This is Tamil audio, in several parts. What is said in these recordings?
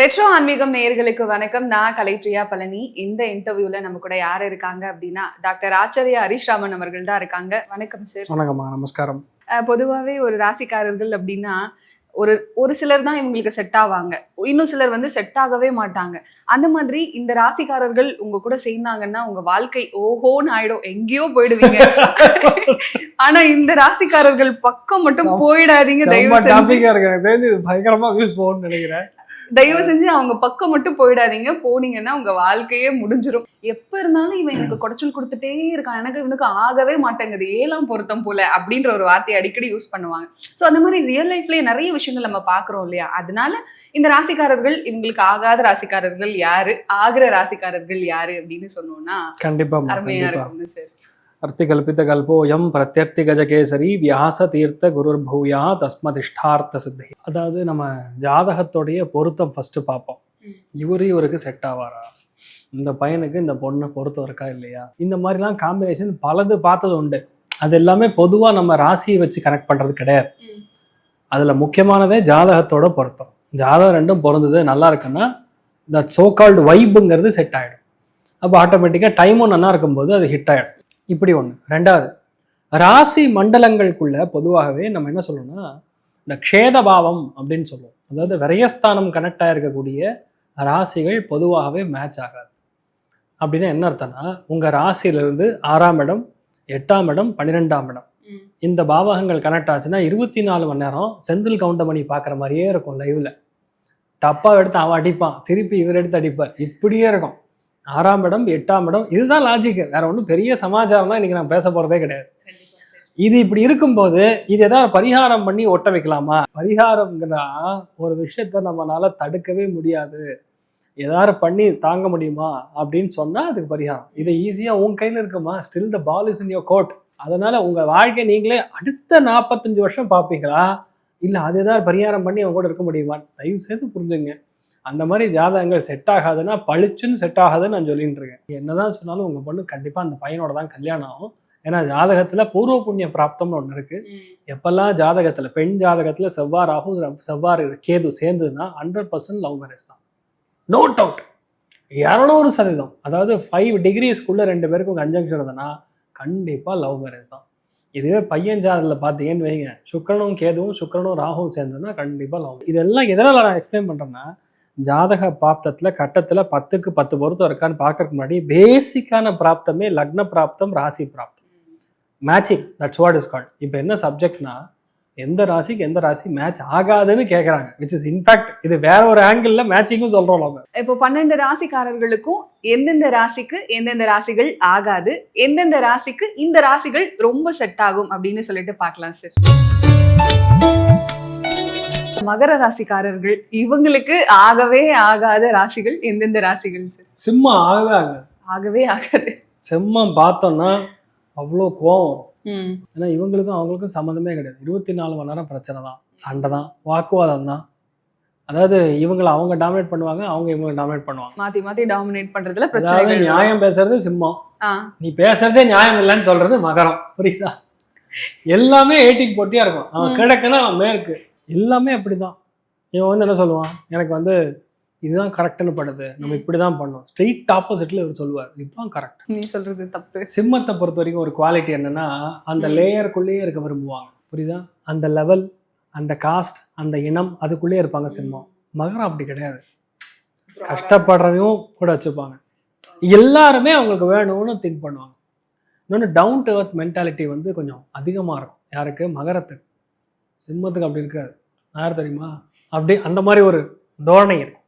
ரெட்ரோ ஆன்மீகம் நேயர்களுக்கு வணக்கம். நான் கலைப்ரியா பழனி. இந்த இன்டர்வியூல நம்ம கூட யார் இருக்காங்க அப்படின்னா டாக்டர் ஆச்சாரியா ஹரிஷ் ராமன் அவர்கள் தான் இருக்காங்க. வணக்கம் சார். வணக்கம்மா. நமஸ்காரம். பொதுவாகவே ஒரு ராசிக்காரர்கள் அப்படின்னா ஒரு ஒரு சிலர் தான் இவங்களுக்கு செட் ஆவாங்க. இன்னும் சிலர் வந்து செட் ஆகவே மாட்டாங்க. அந்த மாதிரி இந்த ராசிக்காரர்கள் உங்க கூட சேர்ந்தாங்கன்னா உங்க வாழ்க்கை ஓஹோன்னு ஆயிடும். எங்கேயோ போயிடுவீங்க. ஆனா இந்த ராசிக்காரர்கள் பக்கம் மட்டும் போயிடாதீங்க தயவு செம்ம செஞ்சு. டாபிக்கா இருக்கு. எனக்கு தெரிஞ்சு இது பயங்கரமா வியூஸ் போகும்னு நினைக்கிறேன். தயவு செஞ்சு அவங்க பக்கம் மட்டும் போயிடாதீங்க. போனீங்கன்னா உங்க வாழ்க்கையே முடிஞ்சிரும். எப்ப இருந்தாலும் இவன் எனக்கு குடைச்சல் கொடுத்துட்டே இருக்கான். எனக்கு இவனுக்கு ஆகவே மாட்டேங்குது. ஏழாம் பொருத்தம் போல அப்படின்ற ஒரு வார்த்தையை அடிக்கடி யூஸ் பண்ணுவாங்க. சோ அந்த மாதிரி ரியல் லைஃப்லயே நிறைய விஷயங்கள் நம்ம பாக்குறோம் இல்லையா? அதனால இந்த ராசிக்காரர்கள் இவங்களுக்கு ஆகாத ராசிக்காரர்கள் யாரு? ஆகிற ராசிக்காரர்கள் யாரு அப்படின்னு சொன்னோம்னா கண்டிப்பா அருமையா இருக்கும்னு சார் அர்த்தி கல்போயம் பிரத்யர்த்தி கஜகேசரி வியாச தீர்த்த குருர் பூயா தஸ்மதிஷ்டார்த்த சித்தி அதாவது நம்ம ஜாதகத்தோடைய பொருத்தம் ஃபர்ஸ்ட் பார்ப்போம். இவரு இவருக்கு செட் ஆவாரா? இந்த பையனுக்கு இந்த பொண்ணு பொருத்தம் இருக்கா இல்லையா? இந்த மாதிரிலாம் காம்பினேஷன் பலது பார்த்தது உண்டு. அது எல்லாமே பொதுவா நம்ம ராசியை வச்சு கனெக்ட் பண்றது கிடையாது. அதில் அதுல முக்கியமானதே ஜாதகத்தோட பொருத்தம். ஜாதகம் ரெண்டும் பொருந்தது நல்லா இருக்குன்னா இந்த சோ கால்டு வைப்புங்கிறது செட் ஆகிடும் அப்போ ஆட்டோமேட்டிக்காக டைமும் நல்லா இருக்கும்போது அது ஹிட் ஆகிடும் இப்படி ஒன்று ரெண்டாவது ராசி மண்டலங்களுக்குள்ள பொதுவாகவே நம்ம என்ன சொல்லணும்னா இந்த க்ஷேத பாவம் அப்படின்னு சொல்லுவோம். அதாவது விரயஸ்தானம் கனெக்ட் ஆகிருக்கக்கூடிய ராசிகள் பொதுவாகவே மேட்ச் ஆகாது. அப்படின்னா என்ன அர்த்தம்னா உங்கள் ராசியிலிருந்து ஆறாம் இடம் எட்டாம் இடம் பன்னிரெண்டாம் இடம். இந்த பாவகங்கள் கனெக்ட் ஆச்சுன்னா இருபத்தி நாலு மணி நேரம் செந்தில் கவுண்டமணி பார்க்குற மாதிரியே இருக்கும் லைவ்ல டப்பா எடுத்து அவன் அடிப்பான் திருப்பி இவர் எடுத்து அடிப்பார். இப்படியே இருக்கும். ஆறாம் இடம் எட்டாம் இடம் இதுதான் லாஜிக் வேற ஒன்றும் பெரிய சமாச்சாரம்லாம் இன்னைக்கு நான் பேச போறதே கிடையாது. இது இப்படி இருக்கும்போது இது ஏதாவது பரிகாரம் பண்ணி ஒட்ட வைக்கலாமா? பரிகாரம்ங்கிறா ஒரு விஷயத்த நம்மளால தடுக்கவே முடியாது. ஏதாவது பண்ணி தாங்க முடியுமா? அப்படின்னு சொன்னா அதுக்கு பரிகாரம். இது ஈஸியா உன் கையில இருக்குமா? Still the ball is in your court அதனால உங்க வாழ்க்கை நீங்களே அடுத்த நாற்பத்தஞ்சு வருஷம் பார்ப்பீங்களா? இல்ல அது ஏதாவது பரிகாரம் பண்ணி அவங்க கூட இருக்க முடியுமா? தயவு செய்து புரிஞ்சுங்க. அந்த மாதிரி ஜாதகங்கள் செட் ஆகாதுன்னா பளிச்சுன்னு செட் ஆகாதுன்னு நான் சொல்லிட்டு இருக்கேன். என்னதான் சொன்னாலும் உங்க பொண்ணு கண்டிப்பா அந்த பையனோட தான் கல்யாணம் ஆகும். ஏன்னா ஜாதகத்துல பூர்வ புண்ணிய பிராப்தம்னு ஒன்று இருக்கு. எப்பெல்லாம் ஜாதகத்துல பெண் ஜாதகத்துல செவ்வாய் ராகு செவ்வாறு கேது சேர்ந்ததுன்னா ஹண்ட்ரட் பர்சன்ட் லவ் மேரேஜ் தான். நோ டவுட் இரநூறு சதவீதம். அதாவது ஃபைவ் டிகிரிஸ்க்குள்ள ரெண்டு பேருக்கும் கன்ஜங்ஷன் இருந்ததுன்னா கண்டிப்பா லவ் மேரேஜ் தான். இதுவே பையன் ஜாதகத்தில் பார்த்தீங்கன்னு வைங்க. சுக்கிரனும் கேதுவும் சுக்கிரனும் ராகுவும் சேர்ந்ததுன்னா கண்டிப்பா லவ் இதெல்லாம் எதனால நான் எக்ஸ்பிளைன் பண்றேன்னா ஜாதக பிராப்தத்தில் கட்டத்தில் பத்துக்கு பத்து பொருத்தம் இருக்கான்னு பார்க்கறதுக்கு முன்னாடி பேசிக்கான பிராப்தமே லக்ன பிராப்தம் ராசி பிராப்தம். Matching that's what is called இப்போ என்ன சப்ஜெக்ட்னா எந்த ராசிக்கு எந்த ராசி மேட்ச் ஆகாதுன்னு கேட்குறாங்க விச் இஸ் இன்ஃபேக்ட் இது வேற ஒரு ஆங்கிள் மேட்சிங்கும் சொல்றோம் நம்ம இப்போ பன்னெண்டு ராசிக்காரர்களுக்கும் எந்தெந்த ராசிக்கு எந்தெந்த ராசிகள் ஆகாது எந்தெந்த ராசிக்கு இந்த ராசிகள் ரொம்ப செட் ஆகும் அப்படின்னு சொல்லிட்டு பார்க்கலாம் சார் மகர ராசிக்காரர்கள் இவங்களுக்கு ஆகவே ஆகாத ராசிகள் எந்தெந்த ராசிகள் சார் சிம்மம் ஆகவே ஆகாது. ஆகவே ஆகாது. சிம்மம் பார்த்தோம்னா அவ்வளோ கோவம். ஏன்னா இவங்களுக்கும் அவங்களுக்கும் சம்மந்தமே கிடையாது. இருபத்தி நாலு மணி நேரம் பிரச்சனை தான் சண்டை தான் வாக்குவாதம் தான். அதாவது இவங்களை அவங்க டாமினேட் பண்ணுவாங்க அவங்க இவங்களை டாமினேட் பண்ணுவாங்க. மாத்தி மாத்தி டாமினேட் பண்றதுல பிரச்சனைகள் நியாயம் பேசுறது சிம்மம். நீ பேசுறதே நியாயம் இல்லைன்னு சொல்றது மகரம். புரியுதா? எல்லாமே ஏட்டிக்கு போட்டியா இருக்கும். அவன் ம். கிழக்குன்னா அவன் மேற்கு. எல்லாமே அப்படிதான். இவன் வந்து என்ன சொல்லுவான்? எனக்கு வந்து இதுதான் கரெக்ட்னு படுது. நம்ம ம். இப்படிதான் பண்ணோம். ஸ்ட்ரெயிட் ஆப்போசிட்ல இவர் சொல்லுவார். இதுதான் கரெக்ட் நீ சொல்றது தப்பு. சிம்மத்தை பொறுத்த வரைக்கும் ஒரு குவாலிட்டி என்னன்னா அந்த. லேயருக்குள்ளேயே இருக்க விரும்புவாங்க. புரியுதா? அந்த லெவல் அந்த காஸ்ட் அந்த இனம் அதுக்குள்ளேயே இருப்பாங்க சிம்மம். மகரம் அப்படி கிடையாது. கஷ்டப்படுறவையும் கூட வச்சுப்பாங்க. எல்லாருமே அவங்களுக்கு வேணும்னு திங்க் பண்ணுவாங்க. இன்னொன்று டவுன் டு earth மென்டாலிட்டி வந்து கொஞ்சம் அதிகமாக இருக்கும். யாருக்கு? மகரத்துக்கு. சிம்மத்துக்கு அப்படி இருக்காது. யார் தெரியுமா? அப்படி அந்த மாதிரி ஒரு தோரணை இருக்கும்.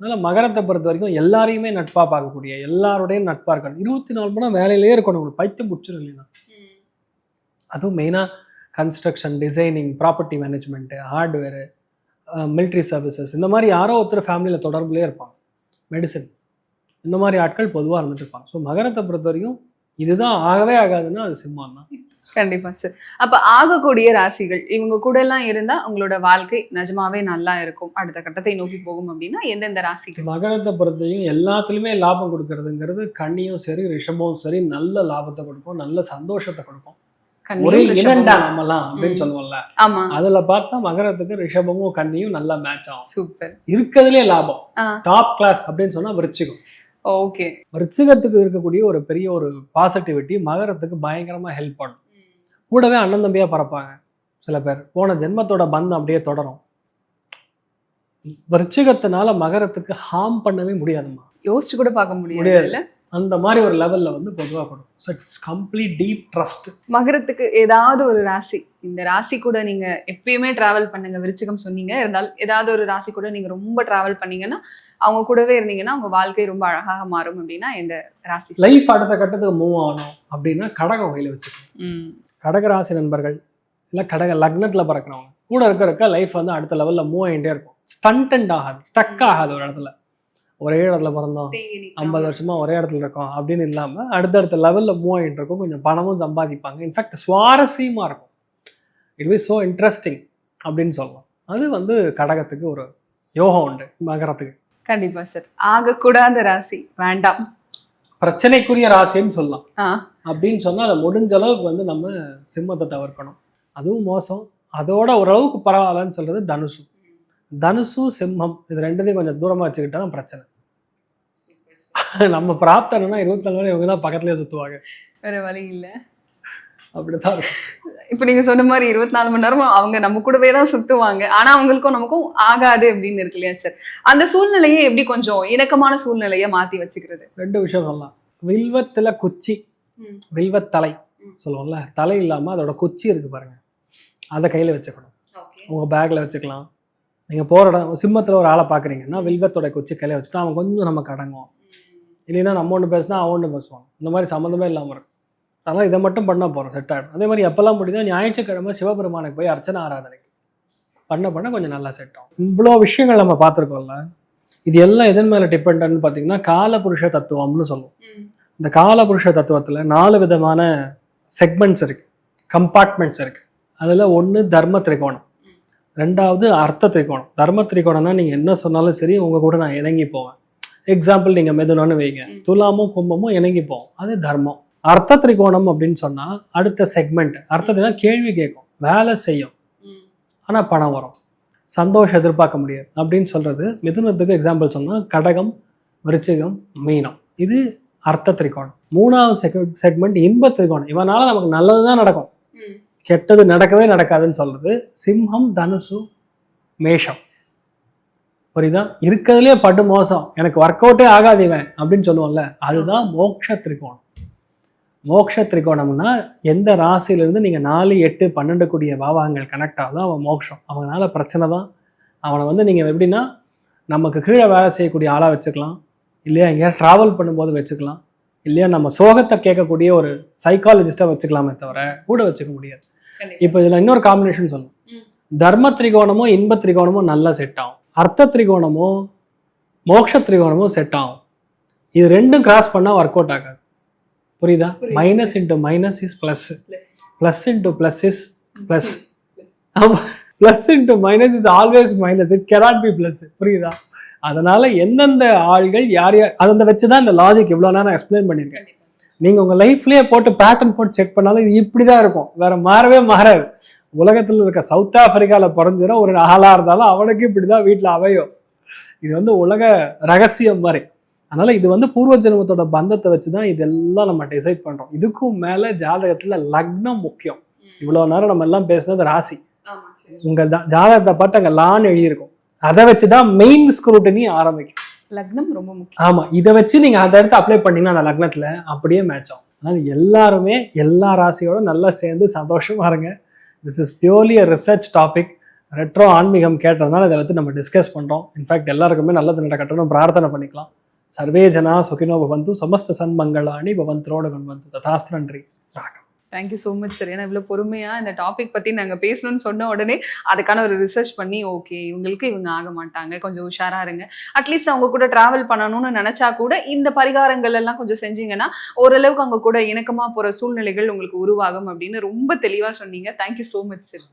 அதனால் மகரத்தை பொறுத்த வரைக்கும் எல்லாரையுமே நட்பாக பார்க்கக்கூடிய எல்லாரோடையும் நட்பாக இருக்கணும். இருபத்தி நாலு மணி வேலையிலே இருக்கணும். உங்களுக்கு பைத்தியம் பிடிச்சிரும் இல்லைன்னா. அதுவும் மெயினாக construction designing property management hardware military services இந்த மாதிரி யாரோ ஒருத்தர் ஃபேமிலியில் தொடர்புலேயே இருப்பாங்க. மெடிசன் இந்த மாதிரி ஆட்கள் பொதுவாக இருந்துட்டு இருப்பாங்க. ஸோ மகரத்தை பொறுத்த வரைக்கும் இதுதான் ஆகவே ஆகாதுன்னா அது சிம்மம் தான் கண்டிப்பா சார் அப்ப ஆகக்கூடிய ராசிகள் இவங்க கூட எல்லாம் இருந்தா உங்களோட வாழ்க்கை நிஜமாவே நல்லா இருக்கும். அடுத்த கட்டத்தை நோக்கி போகும் அப்படின்னா எந்தெந்த ராசிகள்? மகரத்தை பொறுத்த வரைக்கும் எல்லாத்துலேயுமே லாபம் கொடுக்கறதுங்கிறது கன்னியும் சரி ரிஷபமும் சரி நல்ல லாபத்தை கொடுக்கும் நல்ல சந்தோஷத்தை கொடுக்கும். ஒரே. இனண்டா நம்மலாம் அப்படின்னு. சொல்லுவோம்ல. ஆமா. அதுல பார்த்தா மகரத்துக்கு ரிஷபமும் கன்னியும் நல்லா மேட்ச் ஆகும். சூப்பர். இருக்கிறதுலே லாபம். டாப் கிளாஸ் அப்படின்னு சொன்னா விருச்சிகம். ஓகே. விருச்சிகத்துக்கு இருக்கக்கூடிய ஒரு பெரிய ஒரு பாசிட்டிவிட்டி மகரத்துக்கு பயங்கரமா ஹெல்ப் பண்ணும். கூடவே அண்ணன் தம்பியா பறப்பாங்க சில பேர். போன ஜென்மத்தோட பந்தம் அப்படியே தொடரும். விருச்சிகத்தினால மகரத்துக்கு ஹார்ம் பண்ணவே முடியாதும்மா. யோசிச்சு கூட பார்க்க முடியாது அந்த மாதிரி ஒரு லெவல்ல வந்து பொதுவாக கொடுக்கும் so it's complete deep trust மகரத்துக்கு ஏதாவது ஒரு ராசி இந்த ராசி கூட நீங்க எப்பயுமே டிராவல் பண்ணுங்க விருச்சிகம் சொன்னீங்க. இருந்தாலும் ஏதாவது ஒரு ராசி கூட நீங்க ரொம்ப டிராவல் பண்ணீங்கன்னா அவங்க கூடவே இருந்தீங்கன்னா உங்க வாழ்க்கை ரொம்ப அழகாக மாறும் அப்படின்னா எந்த ராசி? லைஃப் அடுத்த கட்டத்துக்கு மூவ் ஆகணும் அப்படின்னா கடகம் கையில் வச்சுக்கணும். ம். கடகராசி நண்பர்கள் இல்லை கடக லக்னத்தில் பிறக்கிறவங்க கூட இருக்க இருக்க லைஃப் வந்து அடுத்த லெவலில் மூவ் ஆகிட்டே இருக்கும். ஸ்டண்டன்ட் ஆகாது ஸ்டக் ஆகாது ஒரு இடத்துல. ஒரே இடத்துல பிறந்தோம் ஐம்பது வருஷமா ஒரே இடத்துல இருக்கோம் அப்படின்னு இல்லாமல் அடுத்தடுத்த லெவலில் மூவ் ஆகிட்டு இருக்கும். கொஞ்சம் பணமும் சம்பாதிப்பாங்க. இன்ஃபேக்ட் சுவாரஸ்யமாக இருக்கும். இட் பி ஸோ இன்ட்ரெஸ்டிங் அப்படின்னு சொல்லலாம் அது வந்து கடகத்துக்கு ஒரு யோகம் உண்டு மகரத்துக்கு. கண்டிப்பா சார் ஆகக்கூடாத ராசி வேண்டாம். பிரச்சனைக்குரிய ராசின்னு சொல்லலாம். அப்படின்னு சொன்னால் அதை முடிஞ்ச அளவுக்கு வந்து நம்ம சிம்மத்தை தவிர்க்கணும். அதுவும் மோசம். அதோட ஓரளவுக்கு பரவாயில்லன்னு சொல்றது தனுசு. தனுசு சிம்மம் இது ரெண்டுத்தையும் கொஞ்சம் தூரமாக வச்சுக்கிட்டா தான் பிரச்சனை. நம்ம பிராப்தனா இருபத்தி நாலு மணி இவங்க தான் பக்கத்துலேயே சுற்றுவாங்க வேற வழி இல்ல. அப்படிதான் இப்ப நீங்க சொன்ன மாதிரி இருபத்தி நாலு மணி நேரம் அவங்க நம்ம கூடவே தான் சுத்துவாங்க. ஆனா அவங்களுக்கும் நமக்கும் ஆகாது அப்படின்னு இருக்கு இல்லையா சார் அந்த சூழ்நிலையை எப்படி கொஞ்சம் இணக்கமான சூழ்நிலையை மாத்தி வச்சுக்கிறது? ரெண்டு விஷயம் சொல்லலாம். வில்வத்தில் குச்சி. வில்வத்தலை. சொல்லுவோம்ல தலை இல்லாமல் அதோட குச்சி இருக்கு பாருங்க. அதை கையில் வச்சுக்கணும். உங்கள் பேக்கில் வச்சுக்கலாம். நீங்கள் போகிற இடம் சிம்மத்தில் ஒரு ஆளை பார்க்குறீங்கன்னா வில்வத்தோட குச்சி கையில் வச்சுட்டா அவன் கொஞ்சம் நமக்கு அடங்கும் இல்லைன்னா நம்ம ஒன்று பேசினா அவன் ஒன்று பேசுவான். இந்த மாதிரி சம்மந்தமே இல்லாமல் இருக்கும். அதனால் இதை மட்டும் பண்ணால் போகிறோம் செட் ஆகிடும் அதே மாதிரி எப்போல்லாம் முடியுதோ ஞாயிற்றுக்கிழமை சிவபெருமானுக்கு போய் அர்ச்சனை ஆராதனைக்கு பண்ண பண்ண கொஞ்சம் நல்லா செட் ஆகும். இவ்வளோ விஷயங்கள் நம்ம பார்த்துருக்கோம்ல இது எல்லாம் எதன் மேலே டிபெண்ட்னு பார்த்தீங்கன்னா காலபுருஷ தத்துவம்னு சொல்லுவோம். இந்த காலபுருஷ தத்துவத்தில் நாலு விதமான செக்மெண்ட்ஸ் இருக்கு. கம்பார்ட்மெண்ட்ஸ் இருக்கு. அதில் ஒன்று தர்ம திரிகோணம் ரெண்டாவது அர்த்த திரிகோணம். தர்ம திரிகோணம்னா நீங்கள் என்ன சொன்னாலும் சரி உங்கள் கூட நான் இணங்கி போவேன். எக்ஸாம்பிள் நீங்கள் மெதுனோன்னு வைங்க. துலாமும் கும்பமும் இணங்கி போவோம். அது தர்மம். அர்த்த திரிகோணம் அப்படின்னு சொன்னால் அடுத்த செக்மெண்ட் அர்த்தத்தினா கேள்வி கேட்கும். வேலை செய்யும். ஆனால் பணம் வரும். சந்தோஷம் எதிர்பார்க்க முடியாது. அப்படின்னு சொல்றது மிதுனத்துக்கு எக்ஸாம்பிள் சொன்னால் கடகம் விருச்சிகம் மீனம். இது அர்த்த திரிகோணம். மூணாவது செக்மெண்ட் இன்ப திரிகோணம். இவனால நமக்கு நல்லது தான் நடக்கும் கெட்டது நடக்கவே நடக்காதுன்னு சொல்றது சிம்ஹம் தனுசு மேஷம். புரியுதா? இருக்கிறதுலே படு மோசம். எனக்கு ஒர்க் அவுட்டே ஆகாது இவன் அப்படின்னு சொல்லுவோம்ல. அதுதான் மோக்ஷ திரிகோணம். மோக்ஷ திரிகோணம்னா எந்த ராசியிலிருந்து நீங்கள் நாலு எட்டு பன்னெண்டு கூடிய பாவகங்கள் கனெக்ட் ஆகுதோ அவன் மோக்ஷம். அவனால பிரச்சனை தான். அவனை வந்து நீங்கள் எப்படின்னா நமக்கு கீழே வேலை செய்யக்கூடிய ஆளாக வச்சுக்கலாம். இல்லையா எங்கேயா ட்ராவல் பண்ணும்போது வச்சுக்கலாம். இல்லையா நம்ம சோகத்தை கேட்கக்கூடிய ஒரு சைக்காலஜிஸ்டாக வச்சுக்கலாமே தவிர கூட வச்சுக்க முடியாது. இப்போ இதில் இன்னொரு காம்பினேஷன் சொல்லணும். தர்ம திரிகோணமும் இன்ப திரிகோணமும் நல்லா செட் ஆகும். அர்த்த திரிகோணமும் மோக்ஷ திரிகோணமும் செட் ஆகும். இது ரெண்டும் கிராஸ் பண்ணால் ஒர்க் அவுட் ஆகாது. புரியுதா? Minus into minus is plus plus into plus is plus ஆமாம் plus into minus is always minus it cannot be plus புரியுதா? அதனால எந்தெந்த ஆள்கள் யார் யார் அதை வச்சு தான் இந்த லாஜிக் இவ்வளோ நேரம் எக்ஸ்பிளைன் பண்ணியிருக்கேன். நீங்கள் உங்கள் லைஃப்லேயே போட்டு பேட்டர்ன் போட்டு செக் பண்ணாலும் இது இப்படி தான் இருக்கும். வேற மாறவே மாறாது. உலகத்தில் இருக்க சவுத் ஆப்பிரிக்காவில் பிறந்திர ஒரு ஆளாக இருந்தாலும் அவனுக்கு இப்படி தான் வீட்டில் அவையும் இது வந்து உலக ரகசியம் மாதிரி. அதனால இது வந்து பூர்வ ஜென்மத்தோட பந்தத்தை வச்சு தான் இதெல்லாம் நம்ம டிசைட் பண்ணுறோம் இதுக்கும் மேலே ஜாதகத்தில் லக்னம் முக்கியம். இவ்வளோ நேரம் நம்ம எல்லாம் பேசுனது ராசி. உங்க ஜா- ஜாதகத்தை பார்த்து அங்கே லான்னு எழுதியிருக்கும். அதை வச்சு தான் மெயின் ஸ்க்ரூட்டனி ஆரம்பிக்கும். லக்னம் ரொம்ப முக்கியம். ஆமா இதை வச்சு நீங்க அந்த இடத்த அப்ளை பண்ணீங்கன்னா அந்த லக்னத்துல அப்படியே மேட்ச் ஆகும். அதனால எல்லாருமே எல்லா ராசியோட நல்லா சேர்ந்து சந்தோஷமா இருங்க. This is purely a research topic retro ஆன்மீகம் கேட்டதுனால இதை வந்து நம்ம டிஸ்கஸ் பண்றோம். இன்ஃபேக்ட் எல்லாருக்குமே நல்லது நடக்கட்டும். பிரார்த்தனை பண்ணிக்கலாம். சர்வே ஜனா சுகினோ பவந்து சமஸ்த சன்மங்களாணி பவந்தரோட கண்வந்து ததாஸ்து நன்றி வணக்கம். தேங்க்யூ ஸோ மச் சார் ஏன்னா இவ்வளோ பொறுமையாக இந்த டாபிக் பற்றி நாங்கள் பேசணும்னு சொன்ன உடனே அதுக்கான ஒரு ரிசர்ச் பண்ணி ஓகே இவங்களுக்கு இவங்க ஆக மாட்டாங்க. கொஞ்சம் உஷாராக இருங்க. அட்லீஸ்ட் அவங்க கூட ட்ராவல் பண்ணணும்னு நினச்சா கூட இந்த பரிகாரங்கள் எல்லாம் கொஞ்சம் செஞ்சீங்கன்னா ஓரளவுக்கு அவங்க கூட இணக்கமாக போகிற சூழ்நிலைகள் உங்களுக்கு உருவாகும் அப்படின்னு ரொம்ப தெளிவாக சொன்னீங்க. Thank you so much sir